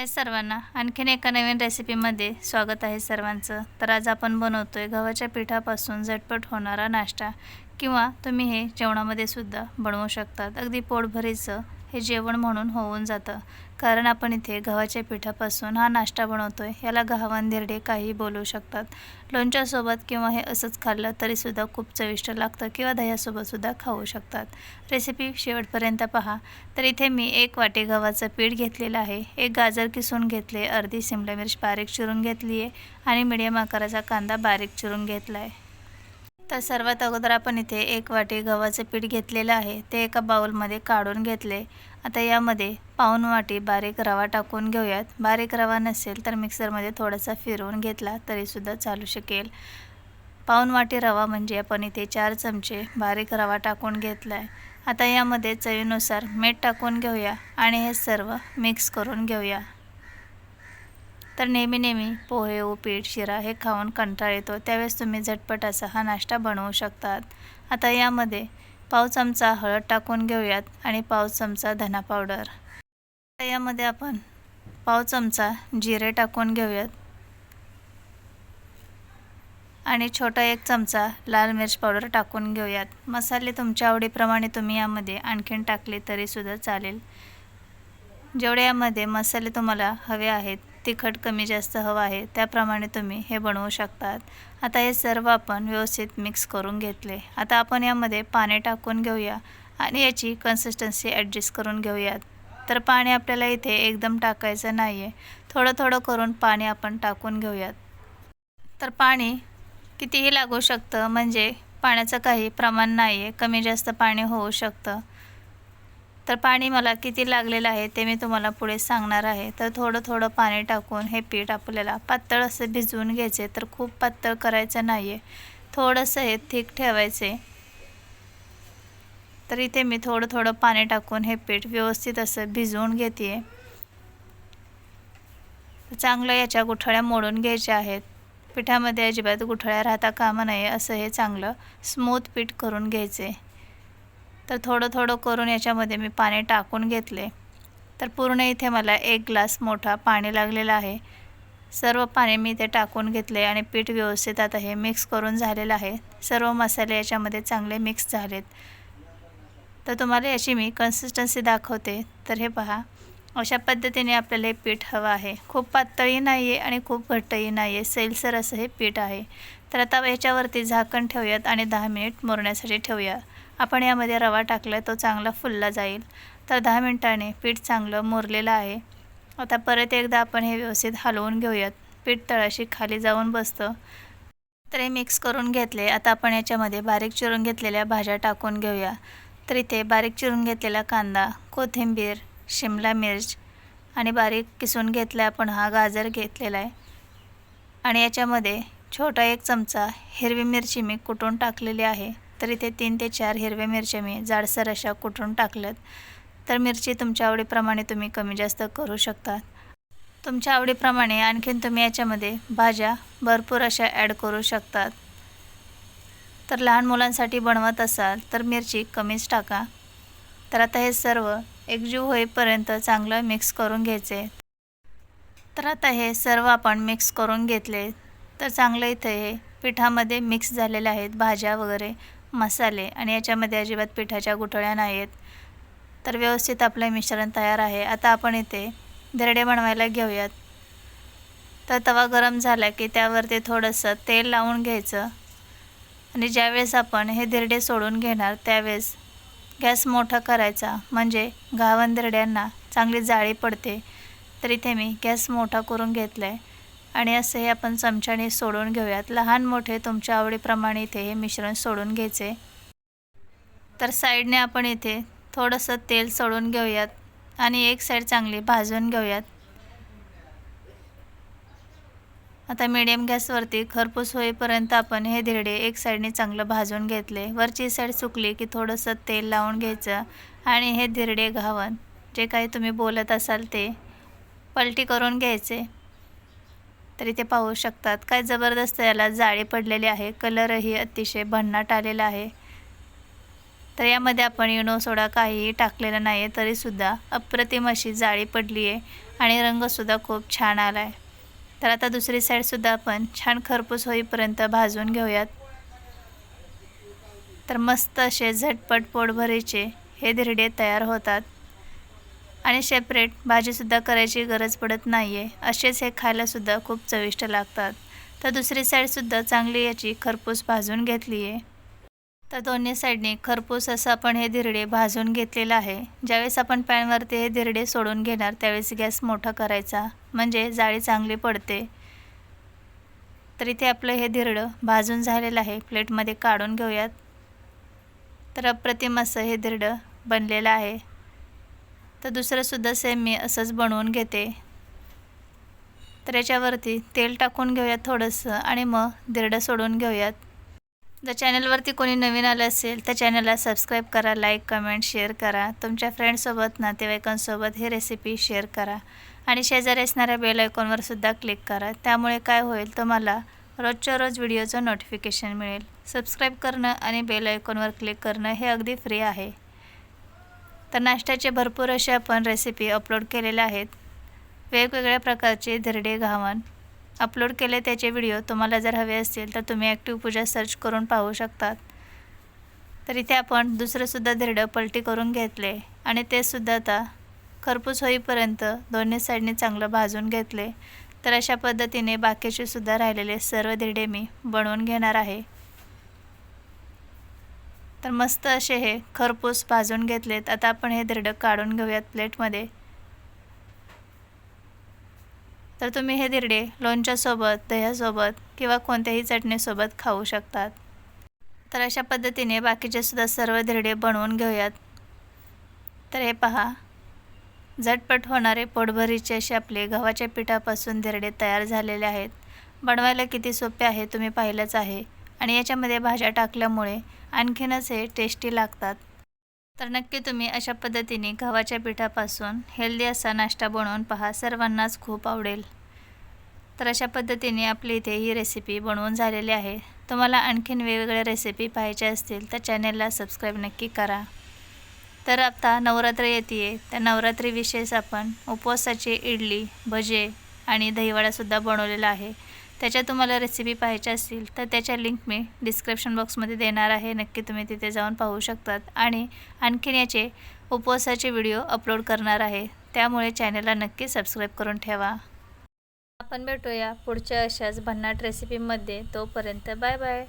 हाय सर्वांना. आणखीन एका नवीन रेसिपीमध्ये स्वागत आहे सर्वांचं. तर आज आपण बनवतो आहे गव्हाच्या पिठापासून झटपट होणारा नाश्ता किंवा तुम्ही हे जेवणामध्ये सुद्धा बनवू शकतात. अगदी पोटभरीचं हे जेवण म्हणून होऊन जातं. कारण आपण इथे गव्हाच्या पिठापासून हा नाश्ता बनवतो आहे याला गव्हांधिरडे काही बोलू शकतात. लोणच्यासोबत किंवा हे असंच खाल्लं तरीसुद्धा खूप चविष्ट लागतं किंवा दह्यासोबतसुद्धा खाऊ शकतात. रेसिपी शेवटपर्यंत पहा. तर इथे मी एक वाटी गव्हाचं पीठ घेतलेलं आहे. एक गाजर किसून घेतले अर्धी शिमला मिरच बारीक चिरून घेतली आहे आणि मिडियम आकाराचा कांदा बारीक चिरून घेतला आहे तर सर्वात अगोदर आपण इथे एक वाटी गव्हाचं पीठ घेतलेलं आहे. ते एका बाउलमध्ये काढून घेतले. आता यामध्ये पाऊन वाटी बारीक रवा टाकून घेऊयात. बारीक रवा नसेल तर मिक्सरमध्ये थोडासा फिरवून घेतला तरीसुद्धा चालू शकेल. पाऊन वाटी रवा म्हणजे आपण इथे चार चमचे बारीक रवा टाकून घेतला आहे आता यामध्ये चवीनुसार मीठ टाकून घेऊया आणि हे सर्व मिक्स करून घेऊया. तर नेहमी नेहमी पोहे उपीट शिरा हे खाऊन कंटाळ येतो. त्यावेळेस तुम्ही झटपट असा हा नाश्ता बनवू शकतात. आता यामध्ये पाव चमचा हळद टाकून घेऊयात आणि पाव चमचा धना पावडर. आता यामध्ये आपण पाव चमचा जिरे टाकून घेऊयात आणि छोटा एक चमचा लाल मिर्च पावडर टाकून घेऊयात. मसाले तुमच्या आवडीप्रमाणे तुम्ही यामध्ये आणखीन टाकले तरीसुद्धा चालेल. जेवढे यामध्ये मसाले तुम्हाला हवे आहेत तिखट कमी जास्त हवं आहे त्याप्रमाणे तुम्ही हे बनवू शकतात. आता हे सर्व आपण व्यवस्थित मिक्स करून घेतले. आता आपण यामध्ये पाणी टाकून घेऊया आणि याची कन्सिस्टन्सी ॲडजस्ट करून घेऊयात. तर पाणी आपल्याला इथे एकदम टाकायचं नाही आहे थोडं थोडं करून पाणी आपण टाकून घेऊयात. तर पाणी कितीही लागू शकतं म्हणजे पाण्याचं काही प्रमाण नाही आहे कमी जास्त पाणी होऊ शकतं. तर पाणी मला किती लागलेलं आहे ते मी तुम्हाला पुढे सांगणार आहे. तर थोडं थोडं पाणी टाकून हे पीठ आपल्याला पातळ असं भिजवून घ्यायचे तर खूप पातळ करायचं नाही आहे थोडंसं हे थिक ठेवायचे. तर इथे मी थोडं थोडं पाणी टाकून हे पीठ व्यवस्थित असं भिजवून घेते चांगलं याच्या गुठळ्या मोडून घ्यायच्या आहेत. पिठामध्ये अजिबात गुठळ्या राहता कामा नये असं हे चांगलं स्मूथ पीठ करून घ्यायचे. तर थोडं थोडं करून याच्यामध्ये मी पाणी टाकून घेतले. तर पूर्ण इथे मला एक ग्लास मोठा पाणी लागलेला आहे. सर्व पाणी मी इथे टाकून घेतले आणि पीठ व्यवस्थित आता हे मिक्स करून झालेलं आहे. सर्व मसाले याच्यामध्ये चांगले मिक्स झालेत. तर तुम्हाला याची मी कन्सिस्टन्सी दाखवते. तर हे पहा अशा पद्धतीने आपल्याला हे पीठ हवं आहे. खूप पातळी नाही आहे आणि खूप घट्टही नाही आहे सैलसर असं हे पीठ आहे. तर आता याच्यावरती झाकण ठेवूयात आणि दहा मिनिट मुरण्यासाठी ठेवूया. आपण यामध्ये रवा टाकला तो चांगला फुलला जाईल. तर दहा मिनटाने पीठ चांगलं मुरलेलं आहे. आता परत एकदा आपण हे व्यवस्थित हलवून घेऊयात. पीठ तळाशी खाली जाऊन बसतं. तर हे मिक्स करून घेतले. आता आपण याच्यामध्ये बारीक चिरून घेतलेल्या भाज्या टाकून घेऊया. तर इथे बारीक चिरून घेतलेला कांदा कोथिंबीर शिमला मिर्च आणि बारीक किसून घेतला आपण हा गाजर घेतलेला आहे. आणि याच्यामध्ये छोटा एक चमचा हिरवी मिरची मी कुटून टाकलेली आहे. तर इथे तीन ते चार हिरव्या मिरच्या मी जाडसर अशा कुटून टाकल्यात. तर मिरची तुमच्या आवडीप्रमाणे तुम्ही कमी जास्त करू शकता तुमच्या आवडीप्रमाणे आणखीन तुम्ही याच्यामध्ये भाज्या भरपूर अशा ॲड करू शकतात. तर लहान मुलांसाठी बनवत असाल तर मिरची कमीच टाका. तर आता हे सर्व एकजीव होईपर्यंत चांगलं मिक्स करून घ्यायचे. तर आता हे सर्व आपण मिक्स करून घेतले. तर चांगलं इथे हे पिठामध्ये मिक्स झालेले आहेत भाज्या वगैरे. मसाले आणि याच्यामध्ये अजिबात पिठाच्या गुठळ्या नाही आहेत तर व्यवस्थित आपलं मिश्रण तयार आहे. आता आपण इथे धिरडे बनवायला घेऊयात. तर तवा गरम झाला की त्यावरती थोडंसं तेल लावून घ्यायचं. आणि ज्यावेळेस आपण हे धिरडे सोडून घेणार त्यावेळेस गॅस मोठा करायचा. म्हणजे घावन धिरड्यांना चांगली जाळी पडते. तर इथे मी गॅस मोठा करून घेतला आहे आणि असं हे आपण चमच्याने सोडून घेऊयात. लहान मोठे तुमच्या आवडीप्रमाणे इथे हे मिश्रण सोडून घ्यायचे. तर साईडने आपण इथे थोडंसं तेल सोडून घेऊयात आणि एक साईड चांगली भाजून घेऊयात. आता मीडियम गॅसवरती खरपूस होईपर्यंत आपण हे धिरडे एक साईडने चांगलं भाजून घेतले. वरची साईड सुकली की थोडंसं तेल लावून घ्यायचं आणि हे धिरडे घावन. जे काही तुम्ही बोलत असाल ते पलटी करून घ्यायचे. तर इथे पाहू शकतात. काय जबरदस्त याला जाळी पडलेली आहे. कलरही अतिशय भन्नाट आलेला आहे. तर यामध्ये आपण युनो सोडा काहीही टाकलेला नाही आहे तरीसुद्धा अप्रतिम अशी जाळी पडली आहे आणि रंगसुद्धा खूप छान आला आहे तर आता दुसरी साईडसुद्धा आपण छान खरपूस होईपर्यंत भाजून घेऊयात. तर मस्त असे झटपट पोटभरीचे हे धिरडे तयार होतात. आणि सेपरेट भाजीसुद्धा करायची गरज पडत नाही आहे असेच हे खायलासुद्धा खूप चविष्ट लागतात. तर दुसरी साईडसुद्धा चांगली याची खरपूस भाजून घेतली आहे तर दोन्ही साईडने खरपूस असं आपण हे धिरडे भाजून घेतलेलं आहे. ज्यावेळेस आपण पॅनवरती हे धिरडे सोडून घेणार त्यावेळेस गॅस मोठा करायचा. म्हणजे जाळी चांगली पडते. तर इथे आपलं हे धिरडं भाजून झालेलं आहे. प्लेटमध्ये काढून घेऊयात. तर अप्रतिम असं हे धिरडं बनलेलं आहे. तर दुसरंसुद्धा सेम मी असंच बनवून घेते. तर याच्यावरती तेल टाकून घेऊयात थोडंसं आणि मग दिरडं सोडून घेऊयात. जर चॅनलवरती कोणी नवीन आलं असेल तर चॅनलला सबस्क्राईब करा लाईक कमेंट शेअर करा. तुमच्या फ्रेंडसोबत नातेवाईकांसोबत ही रेसिपी शेअर करा. आणि शेजारी असणाऱ्या बेल आयकॉनवर सुद्धा क्लिक करा. त्यामुळे काय होईल तुम्हाला रोजच्या रोज व्हिडिओचं नोटिफिकेशन मिळेल. सबस्क्राईब करणं आणि बेल आयकॉनवर क्लिक करणं हे अगदी फ्री आहे. तर नाश्त्याचे भरपूर असे आपण रेसिपी अपलोड केलेल्या आहेत. वेगवेगळ्या प्रकारचे धिरडे घावन अपलोड केले त्याचे व्हिडिओ तुम्हाला जर हवे असतील तर तुम्ही ॲक्टिव्ह पूजा सर्च करून पाहू शकतात. तर इथे आपण दुसरंसुद्धा धिरडं पलटी करून घेतले आणि ते सुद्धा आता खरपूस होईपर्यंत दोन्ही साईडने चांगलं भाजून घेतले. तर अशा पद्धतीने बाकीचे सुद्धा राहिलेले सर्व धिरडे मी बनवून घेणार आहे. तर मस्त असे हे खरपूस भाजून घेतलेत. आता आपण हे धिरडं काढून घेऊयात प्लेटमध्ये. तर तुम्ही हे धिरडे लोणच्यासोबत दह्यासोबत किंवा कोणत्याही चटणीसोबत खाऊ शकतात. तर अशा पद्धतीने बाकीचे सुद्धा सर्व धिरडे बनवून घेऊयात. तर हे पहा. झटपट होणारे पोटभरीचे असे आपले गव्हाच्या पिठापासून धिरडे तयार झालेले आहेत. बनवायला किती सोपे आहे तुम्ही पाहिलंच आहे. आणि याच्यामध्ये भाज्या टाकल्यामुळे आणखीनच हे टेस्टी लागतात. तर नक्की तुम्ही अशा पद्धतीने गव्हाच्या पिठापासून हेल्दी असा नाश्ता बनवून पहा. सर्वांनाच खूप आवडेल. तर अशा पद्धतीने आपली इथे ही रेसिपी बनवून झालेली आहे. तुम्हाला आणखीन वेगवेगळ्या रेसिपी पाहायच्या असतील तर चॅनेलला सबस्क्राईब नक्की करा. तर आता नवरात्र येते त्या नवरात्री विशेष आपण उपवासाची इडली भजे आणि दहीवडासुद्धा बनवलेला आहे. त्याच्या तुम्हाला रेसिपी पाहायच्या असतील तर त्याच्या लिंक मी डिस्क्रिप्शन बॉक्समध्ये देणार आहे. नक्की तुम्ही तिथे जाऊन पाहू शकतात. आणि आणखीन याचे उपवासाचे व्हिडिओ अपलोड करणार आहे. त्यामुळे चॅनलला नक्की सबस्क्राईब करून ठेवा. आपण भेटूया पुढच्या अशाच भन्नाट रेसिपीमध्ये तोपर्यंत बाय बाय